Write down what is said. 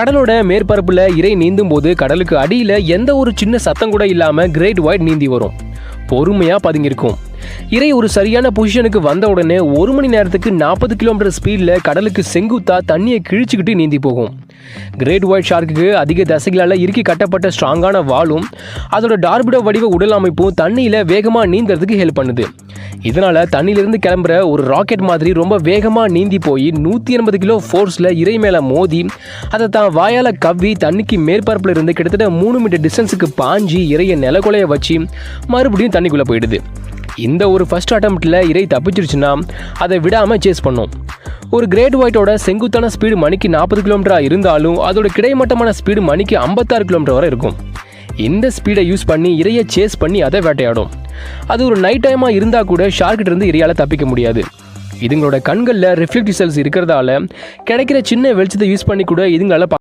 கடலோட மேற்பரப்புல இறை நீந்தும் போது கடலுக்கு அடியில எந்த ஒரு சின்ன சத்தம் கூட இல்லாம கிரேட் ஒயிட் நீந்தி வரும். பொறுமையா பதுங்கியிருக்கும். இறை ஒரு சரியான பொசிஷனுக்கு வந்த உடனே ஒரு மணி நேரத்துக்கு நாற்பது கிலோமீட்டர் ஸ்பீடில் கடலுக்கு செங்குத்தா தண்ணியை கிழிச்சுக்கிட்டு நீந்தி போகும். கிரேட் ஒயிட் ஷார்க்குக்கு அதிக தசைகளால் இறுக்கி கட்டப்பட்ட ஸ்ட்ராங்கான வாலும் அதோட டார்பிடோ வடிவ உடல் அமைப்பும் தண்ணியில் வேகமாக நீந்துறதுக்கு ஹெல்ப் பண்ணுது. இதனால் தண்ணியிலிருந்து கிளம்புற ஒரு ராக்கெட் மாதிரி ரொம்ப வேகமாக நீந்தி போய் நூற்றி எண்பது கிலோ ஃபோர்ஸில் இறை மேலே மோதி அதை தான் வாயால் கவ்வி தண்ணிக்கு மேற்பரப்பில் இருந்து கிட்டத்தட்ட மூணு மீட்டர் டிஸ்டன்ஸுக்கு பாஞ்சி இறைய நிலக்குலைய வச்சு மறுபடியும் தண்ணிக்குள்ளே போயிடுது. இந்த ஒரு ஃபர்ஸ்ட் அட்டம்ப்டில் இறை தப்பிச்சிருச்சுன்னா அதை விடாமல் சேஸ் பண்ணும். ஒரு கிரேட் ஒயிட்டோட செங்குத்தான ஸ்பீடு மணிக்கு நாற்பது கிலோமீட்டராக இருந்தாலும் அதோட கிடைமட்டமான ஸ்பீடு மணிக்கு ஐம்பத்தாறு கிலோமீட்டர் வரை இருக்கும். இந்த ஸ்பீடை யூஸ் பண்ணி இறையை சேஸ் பண்ணி அதை வேட்டையாடும். அது ஒரு நைட் டைமாக இருந்தால் கூட ஷார்க்கிட்ட இருந்து இறையால் தப்பிக்க முடியாது. இதுங்களோட கண்களில் ரிஃப்ளெக்டிவ் செல்ஸ் இருக்கிறதால கிடைக்கிற சின்ன வெளிச்சத்தை யூஸ் பண்ணி கூட இதுங்களால்